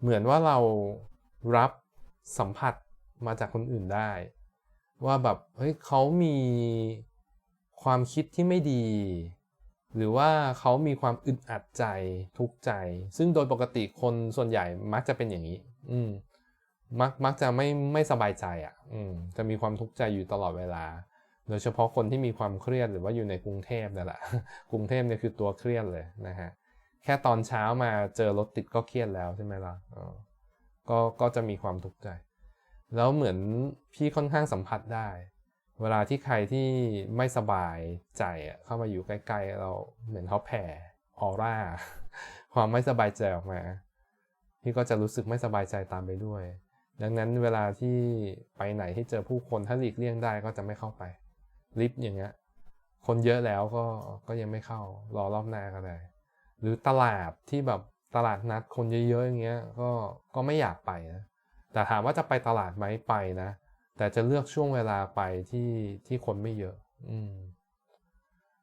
เหมือนว่าเรารับสัมผัสมาจากคนอื่นได้ ว่าแบบเฮ้ยเขามีความคิดที่ไม่ดี หรือว่าเขามีความอึดอัดใจทุกข์ใจ ซึ่งโดยปกติคนส่วนใหญ่มักจะเป็นอย่างนี้ อืมมักมักจะไม่ไม่สบายใจอะ่ะ อืมจะมีความทุกข์ใจอยู่ตลอดเวลา โดยเฉพาะคนที่มีความเครียดหรือว่าอยู่ในกรุงเทพนั่นแหละ กรุงเทพเนี่ยคือตัวเครียดเลยนะฮะ แค่ตอนเช้ามาเจอรถติดก็เครียดแล้วใช่ไหมล่ะก็ก็จะมีความทุกข์ใจ แล้วเหมือนพี่ค่อนข้างสัมผัสได้ เวลาที่ใครที่ไม่สบายใจเข้ามาอยู่ใกล้ๆเราเหมือนเขาแผ่ออร่า ความไม่สบายใจออกมาพี่ก็จะรู้สึกไม่สบายใจตามไปด้วย ดังนั้นเวลาที่ไปไหนที่เจอผู้คนถ้าหลีกเลี่ยงได้ก็จะไม่เข้าไปลิฟต์อย่างเงี้ยคนเยอะแล้วก็ก็ยังไม่เข้ารอรอบหน้าก็ได้ หรือตลาดที่แบบตลาดนัดคนเยอะๆอย่างเงี้ยก็ก็ไม่อยากไปนะแต่ถามว่าจะไปตลาดไหมไปนะ แต่จะเลือกช่วงเวลาไปที่ที่คนไม่เยอะ อืม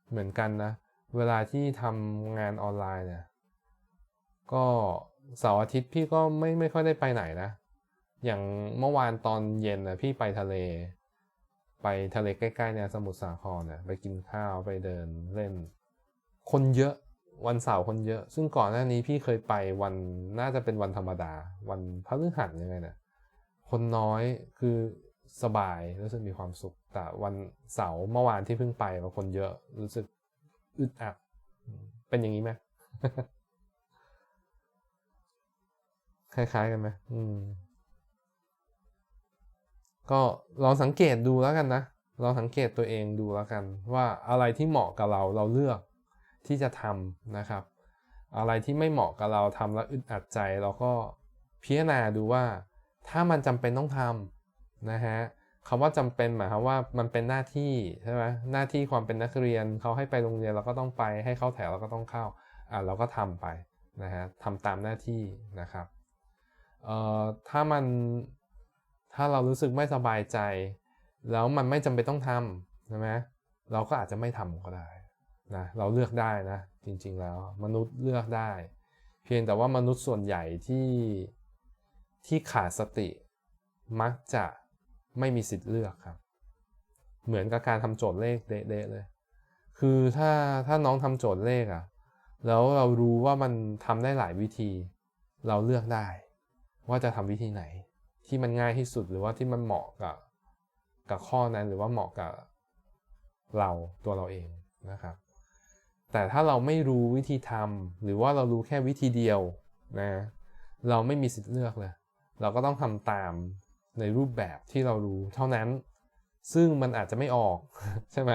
เหมือนกันนะ เวลาที่ทำงานออนไลน์เนี่ย ก็เสาร์อาทิตย์พี่ก็ไม่ไม่ค่อยได้ไปไหนนะ อย่างเมื่อวานตอนเย็นนะพี่ไปทะเล ไปทะเลใกล้ๆเนี่ยสมุทรสาครเนี่ยไปกินข้าวไปเดินเล่น คนเยอะ วันเสาร์คนเยอะ ซึ่งก่อนหน้านี้พี่เคยไปวันน่าจะเป็นวันธรรมดา วันพฤหัสยังไงเนี่ยคนน้อยคือสบายรู้สึกมีความสุข แต่วันเสาร์เมื่อวานที่เพิ่งไปมาคนเยอะรู้สึกอึดอัดเป็นอย่างนี้ไหมคล้ายๆกันไหมอืม ก็ลองสังเกตดูแล้วกันนะลองสังเกตตัวเองดูแล้วกัน ว่าอะไรที่เหมาะกับเราเราเลือก ที่จะทำนะครับ อะไรที่ไม่เหมาะกับเราทำแล้วอึดอัดใจเราก็พิจารณาดูว่า ถ้ามันจำเป็นต้องทำนะฮะคำว่าจำเป็นหมายความว่ามันเป็นหน้าที่ใช่ไหมหน้าที่ความเป็นนักเรียนเขาให้ไปโรงเรียนเราก็ต้องไปให้เข้าแถวเราก็ต้องเข้าอ่าเราก็ทำไปนะฮะทำตามหน้าที่นะครับเอ่อถ้ามันถ้าเรารู้สึกไม่สบายใจ แล้วมันไม่จำเป็นต้องทำใช่ไหมเราก็อาจจะไม่ทำก็ได้ นะเราเลือกได้นะจริงๆแล้วมนุษย์เลือกได้ เพียงแต่ว่ามนุษย์ส่วนใหญ่ที่ที่ขาดสติมักจะไม่มีสิทธิ์เลือกครับ เหมือนกับการทำโจทย์เลขเดะๆเลย คือถ้าถ้าน้องทำโจทย์เลขอะ่ะแล้วเรารู้ว่ามันทำได้หลายวิธี เราเลือกได้ ว่าจะทำวิธีไหน ที่มันง่ายที่สุดหรือว่าที่มันเหมาะกับกับข้อนั้นหรือว่าเหมาะกับเราตัวเราเองนะครับ แต่ถ้าเราไม่รู้วิธีทำหรือว่าเรารู้แค่วิธีเดียวนะเราไม่มีสิทธิ์เลือกเลย เราก็ต้องทำตามในรูปแบบที่เรารู้เท่านั้น ซึ่งมันอาจจะไม่ออกใช่ไหม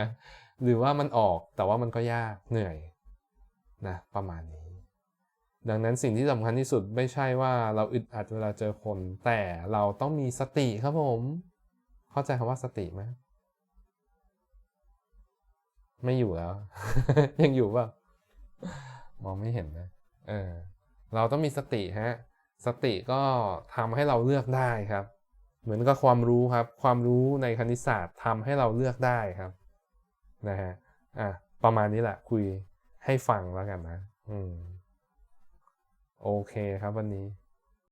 หรือว่ามันออกแต่ว่ามันก็ยากเหนื่อยนะประมาณนี้ ดังนั้นสิ่งที่สำคัญที่สุดไม่ใช่ว่าเราอึดอัดเวลาเจอคน แต่เราต้องมีสติครับผม เข้าใจคำว่าสติไหม ไม่อยู่แล้ว ยังอยู่ป่ะมองไม่เห็นนะเออเราต้องมีสติฮะสติก็ทำให้เราเลือกได้ครับ เหมือนกับความรู้ครับ ความรู้ในคณิตศาสตร์ทำให้เราเลือกได้ครับนะฮะอะประมาณนี้แหละคุยให้ฟังแล้วกันนะ อืม โอเคครับวันนี้